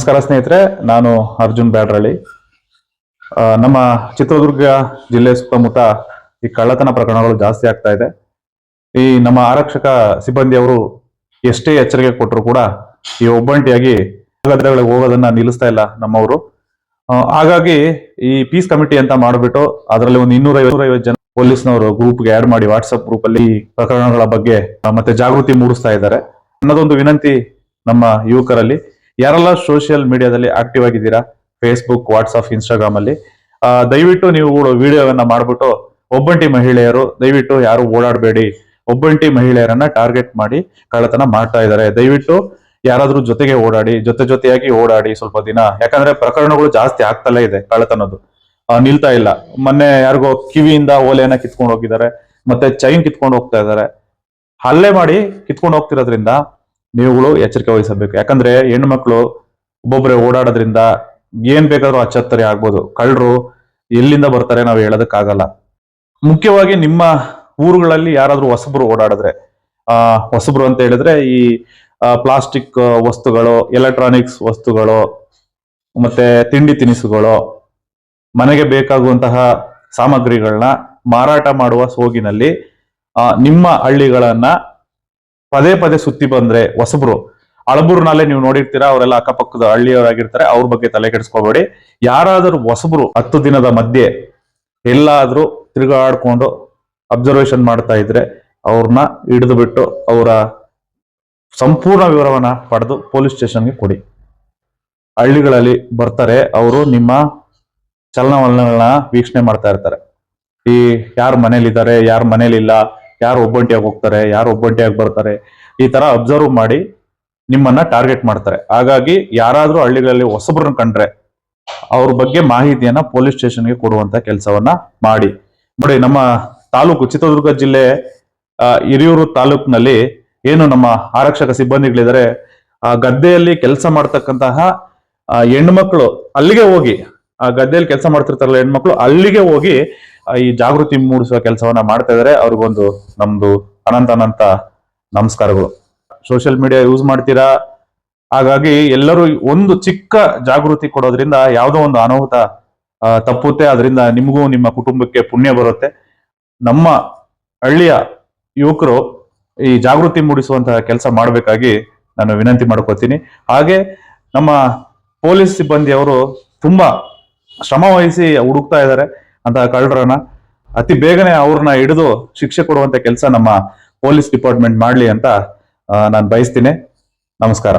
ನಮಸ್ಕಾರ ಸ್ನೇಹಿತರೆ, ನಾನು ಅರ್ಜುನ್ ಬ್ಯಾಡ್ರಳ್ಳಿ. ನಮ್ಮ ಚಿತ್ರದುರ್ಗ ಜಿಲ್ಲೆ ಸುತ್ತಮುತ್ತ ಈ ಕಳ್ಳತನ ಪ್ರಕರಣಗಳು ಜಾಸ್ತಿ ಆಗ್ತಾ ಇದೆ. ಈ ನಮ್ಮ ಆರಕ್ಷಕ ಸಿಬ್ಬಂದಿಯವರು ಎಷ್ಟೇ ಎಚ್ಚರಿಕೆ ಕೊಟ್ಟರು ಕೂಡ ಈ ಒಬ್ಬಂಟಿಯಾಗಿ ಗದ್ದೆಗಳಿಗೆ ಹೋಗೋದನ್ನ ನಿಲ್ಲಿಸ್ತಾ ಇಲ್ಲ ನಮ್ಮವರು. ಹಾಗಾಗಿ ಈ ಪೀಸ್ ಕಮಿಟಿ ಅಂತ ಮಾಡಿಬಿಟ್ಟು ಅದರಲ್ಲಿ ಒಂದು ಇನ್ನೂರ ಐವತ್ತು ಜನ ಪೊಲೀಸ್ನವರು ಗ್ರೂಪ್ಗೆ ಆಡ್ ಮಾಡಿ ವಾಟ್ಸಪ್ ಗ್ರೂಪ್ ಅಲ್ಲಿ ಪ್ರಕರಣಗಳ ಬಗ್ಗೆ ಮತ್ತೆ ಜಾಗೃತಿ ಮೂಡಿಸ್ತಾ ಇದ್ದಾರೆ. ಅನ್ನೋದೊಂದು ವಿನಂತಿ ನಮ್ಮ ಯುವಕರಲ್ಲಿ. ಯಾರೆಲ್ಲ ಸೋಷಿಯಲ್ ಮೀಡಿಯಾದಲ್ಲಿ ಆಕ್ಟಿವ್ ಆಗಿದ್ದೀರಾ? ಫೇಸ್ಬುಕ್ ವಾಟ್ಸ್ಆಪ್ ಇನ್ಸ್ಟಾಗ್ರಾಮ್ ಅಲ್ಲಿ ದಯವಿಟ್ಟು ನೀವು ವಿಡಿಯೋವನ್ನ ಮಾಡ್ಬಿಟ್ಟು ಒಬ್ಬಂಟಿ ಮಹಿಳೆಯರು, ದಯವಿಟ್ಟು ಯಾರು ಓಡಾಡಬೇಡಿ. ಒಬ್ಬಂಟಿ ಮಹಿಳೆಯರನ್ನ ಟಾರ್ಗೆಟ್ ಮಾಡಿ ಕಳ್ಳತನ ಮಾಡ್ತಾ ಇದ್ದಾರೆ. ದಯವಿಟ್ಟು ಯಾರಾದ್ರೂ ಜೊತೆಗೆ ಓಡಾಡಿ, ಜೊತೆ ಜೊತೆಯಾಗಿ ಓಡಾಡಿ ಸ್ವಲ್ಪ ದಿನ. ಯಾಕಂದ್ರೆ ಪ್ರಕರಣಗಳು ಜಾಸ್ತಿ ಆಗ್ತಲೇ ಇದೆ ಕಳ್ಳತನದ್ದು. ನಿಲ್ತಾ ಇಲ್ಲ. ಮೊನ್ನೆ ಯಾರಿಗೋ ಕಿವಿಯಿಂದ ಓಲೆಯನ್ನ ಕಿತ್ಕೊಂಡು ಹೋಗಿದ್ದಾರೆ, ಮತ್ತೆ ಚೈನ್ ಕಿತ್ಕೊಂಡು ಹೋಗ್ತಾ ಇದ್ದಾರೆ. ಹಲ್ಲೆ ಮಾಡಿ ಕಿತ್ಕೊಂಡು ಹೋಗ್ತಿರೋದ್ರಿಂದ ನೀವುಗಳು ಎಚ್ಚರಿಕೆ ವಹಿಸಬೇಕು. ಯಾಕಂದ್ರೆ ಹೆಣ್ಮಕ್ಳು ಒಬ್ಬೊಬ್ಬರೇ ಓಡಾಡೋದ್ರಿಂದ ಏನ್ ಬೇಕಾದ್ರೂ ಅಚ್ಚತ್ತರಿ ಆಗ್ಬೋದು. ಕಳ್ಳರು ಎಲ್ಲಿಂದ ಬರ್ತಾರೆ ನಾವು ಹೇಳೋದಕ್ಕಾಗಲ್ಲ. ಮುಖ್ಯವಾಗಿ ನಿಮ್ಮ ಊರುಗಳಲ್ಲಿ ಯಾರಾದ್ರೂ ಹೊಸಬ್ರು ಓಡಾಡಿದ್ರೆ, ಆ, ಹೊಸಬ್ರು ಅಂತ ಹೇಳಿದ್ರೆ ಈ ಪ್ಲಾಸ್ಟಿಕ್ ವಸ್ತುಗಳು, ಎಲೆಕ್ಟ್ರಾನಿಕ್ಸ್ ವಸ್ತುಗಳು, ಮತ್ತೆ ತಿಂಡಿ ತಿನಿಸುಗಳು, ಮನೆಗೆ ಬೇಕಾಗುವಂತಹ ಸಾಮಗ್ರಿಗಳನ್ನ ಮಾರಾಟ ಮಾಡುವ ಸೋಗಿನಲ್ಲಿ ನಿಮ್ಮ ಹಳ್ಳಿಗಳನ್ನ ಪದೇ ಪದೇ ಸುತ್ತಿ ಬಂದ್ರೆ ಹೊಸಬ್ರು. ಅಳಬೂರ್ನಲ್ಲೇ ನೀವು ನೋಡಿರ್ತೀರಾ, ಅವರೆಲ್ಲ ಅಕ್ಕಪಕ್ಕದ ಹಳ್ಳಿಯವರಾಗಿರ್ತಾರೆ, ಅವ್ರ ಬಗ್ಗೆ ತಲೆ ಕೆಡಿಸ್ಕೋಬೇಡಿ. ಯಾರಾದರೂ ಹೊಸಬ್ರು ಹತ್ತು ದಿನದ ಮಧ್ಯೆ ಎಲ್ಲಾದ್ರೂ ತಿರುಗಾಡ್ಕೊಂಡು ಅಬ್ಸರ್ವೇಷನ್ ಮಾಡ್ತಾ ಇದ್ರೆ ಅವ್ರನ್ನ ಹಿಡಿದು ಬಿಟ್ಟು ಅವರ ಸಂಪೂರ್ಣ ವಿವರವನ್ನ ಪಡೆದು ಪೊಲೀಸ್ ಸ್ಟೇಷನ್ಗೆ ಕೊಡಿ. ಹಳ್ಳಿಗಳಲ್ಲಿ ಬರ್ತಾರೆ, ಅವರು ನಿಮ್ಮ ಚಲನವಲನಗಳನ್ನ ವೀಕ್ಷಣೆ ಮಾಡ್ತಾ ಇರ್ತಾರೆ. ಈ ಯಾರು ಮನೇಲಿದ್ದಾರೆ, ಯಾರು ಮನೇಲಿಲ್ಲ ಯಾರು ಒಬ್ಬಂಟಿಯಾಗಿ ಹೋಗ್ತಾರೆ, ಯಾರು ಒಬ್ಬಂಟಿಯಾಗಿ ಬರ್ತಾರೆ, ಈ ತರ ಅಬ್ಸರ್ವ್ ಮಾಡಿ ನಿಮ್ಮನ್ನ ಟಾರ್ಗೆಟ್ ಮಾಡ್ತಾರೆ. ಹಾಗಾಗಿ ಯಾರಾದ್ರೂ ಹಳ್ಳಿಗಳಲ್ಲಿ ಹೊಸಬ್ರನ್ನ ಕಂಡ್ರೆ ಅವ್ರ ಬಗ್ಗೆ ಮಾಹಿತಿಯನ್ನ ಪೊಲೀಸ್ ಸ್ಟೇಷನ್ಗೆ ಕೊಡುವಂತ ಕೆಲಸವನ್ನ ಮಾಡಿ. ನೋಡಿ, ನಮ್ಮ ತಾಲೂಕು ಚಿತ್ರದುರ್ಗ ಜಿಲ್ಲೆ ಹಿರಿಯೂರು ತಾಲೂಕಿನಲ್ಲಿ ಏನು ನಮ್ಮ ಆರಕ್ಷಕ ಸಿಬ್ಬಂದಿಗಳಿದ್ದಾರೆ, ಆ, ಗದ್ದೆಯಲ್ಲಿ ಕೆಲಸ ಮಾಡ್ತಕ್ಕಂತಹ ಹೆಣ್ಮಕ್ಳು ಅಲ್ಲಿಗೆ ಹೋಗಿ, ಆ, ಗದ್ದೆಯಲ್ಲಿ ಕೆಲಸ ಮಾಡ್ತಿರ್ತಾರಲ್ಲ ಹೆಣ್ಮಕ್ಳು ಅಲ್ಲಿಗೆ ಹೋಗಿ ಈ ಜಾಗೃತಿ ಮೂಡಿಸುವ ಕೆಲಸವನ್ನ ಮಾಡ್ತಾ ಇದಾರೆ. ಅವ್ರಿಗೊಂದು ನಮ್ದು ಅನಂತ ಅನಂತ ನಮಸ್ಕಾರಗಳು. ಸೋಷಿಯಲ್ ಮೀಡಿಯಾ ಯೂಸ್ ಮಾಡ್ತೀರಾ? ಹಾಗಾಗಿ ಎಲ್ಲರೂ ಒಂದು ಚಿಕ್ಕ ಜಾಗೃತಿ ಕೊಡೋದ್ರಿಂದ ಯಾವುದೋ ಒಂದು ಅನಾಹುತ ತಪ್ಪುತ್ತೆ. ಅದರಿಂದ ನಿಮಗೂ ನಿಮ್ಮ ಕುಟುಂಬಕ್ಕೆ ಪುಣ್ಯ ಬರುತ್ತೆ. ನಮ್ಮ ಹಳ್ಳಿಯ ಯುವಕರು ಈ ಜಾಗೃತಿ ಮೂಡಿಸುವಂತಹ ಕೆಲಸ ಮಾಡಬೇಕಾಗಿ ನಾನು ವಿನಂತಿ ಮಾಡ್ಕೋತೀನಿ ಹಾಗೆ ನಮ್ಮ ಪೊಲೀಸ್ ಸಿಬ್ಬಂದಿಯವರು ತುಂಬಾ ಶ್ರಮ ವಹಿಸಿ ಹುಡುಕ್ತಾ ಇದ್ದಾರೆ ಅಂತಹ ಕಳ್ಳರನ್ನ ಅತಿ ಬೇಗನೆ ಅವ್ರನ್ನ ಹಿಡಿದು ಶಿಕ್ಷೆ ಕೊಡುವಂತ ಕೆಲಸ ನಮ್ಮ ಪೊಲೀಸ್ ಡಿಪಾರ್ಟ್ಮೆಂಟ್ ಮಾಡ್ಲಿ ಅಂತ ನಾನು ಬಯಸ್ತೀನಿ. ನಮಸ್ಕಾರ.